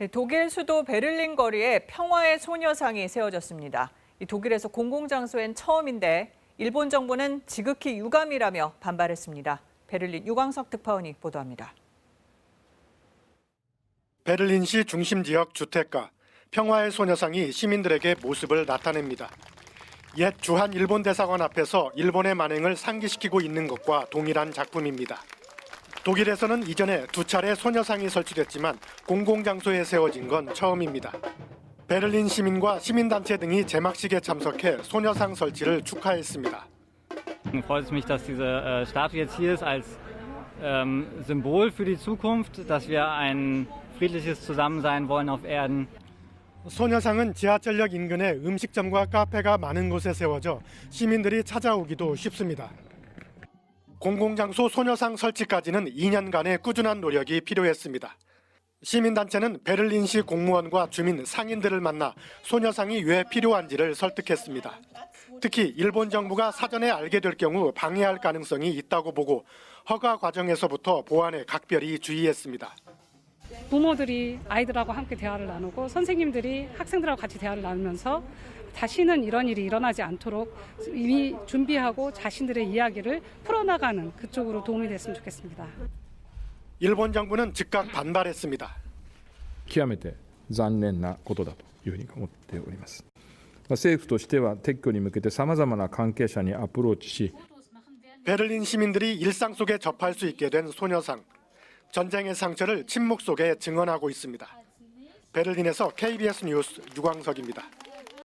네, 독일 수도 베를린 거리에 평화의 소녀상이 세워졌습니다. 이 독일에서 공공장소엔 처음인데 일본 정부는 지극히 유감이라며 반발했습니다. 베를린 유광석 특파원이 보도합니다. 베를린시 중심 지역 주택가 평화의 소녀상이 시민들에게 모습을 나타냅니다. 옛 주한 일본 대사관 앞에서 일본의 만행을 상기시키고 있는 것과 동일한 작품입니다. 독일에서는 이전에 두 차례 소녀상이 설치됐지만 공공장소에 세워진 건 처음입니다. 베를린 시민과 시민단체 등이 제막식에 참석해 소녀상 설치를 축하했습니다. Freut es mich, dass diese äh, Statue jetzt hier ist als ähm, Symbol für die Zukunft, dass wir ein friedliches Zusammensein wollen auf Erden. 소녀상은 지하철역 인근에 음식점과 카페가 많은 곳에 세워져 시민들이 찾아오기도 쉽습니다. 공공장소 소녀상 설치까지는 2년간의 꾸준한 노력이 필요했습니다. 시민단체는 베를린시 공무원과 주민 상인들을 만나 소녀상이 왜 필요한지를 설득했습니다. 특히 일본 정부가 사전에 알게 될 경우 방해할 가능성이 있다고 보고 허가 과정에서부터 보안에 각별히 주의했습니다. 부모들이 아이들하고 함께 대화를 나누고 선생님들이 학생들하고 같이 대화를 나누면서 다시는 이런 일이 일어나지 않도록 이미 준비하고 자신들의 이야기를 풀어나가는 그쪽으로 도움이 됐으면 좋겠습니다. 일본 정부는 즉각 반발했습니다. 極めて残念なことだというふうに思っております。まあ政府としては撤去に向けてさまざまな関係者にアプローチし、 베를린 시민들이 일상 속에 접할 수 있게 된 소녀상. 전쟁의 상처를 침묵 속에 증언하고 있습니다. 베를린에서 KBS 뉴스 유광석입니다.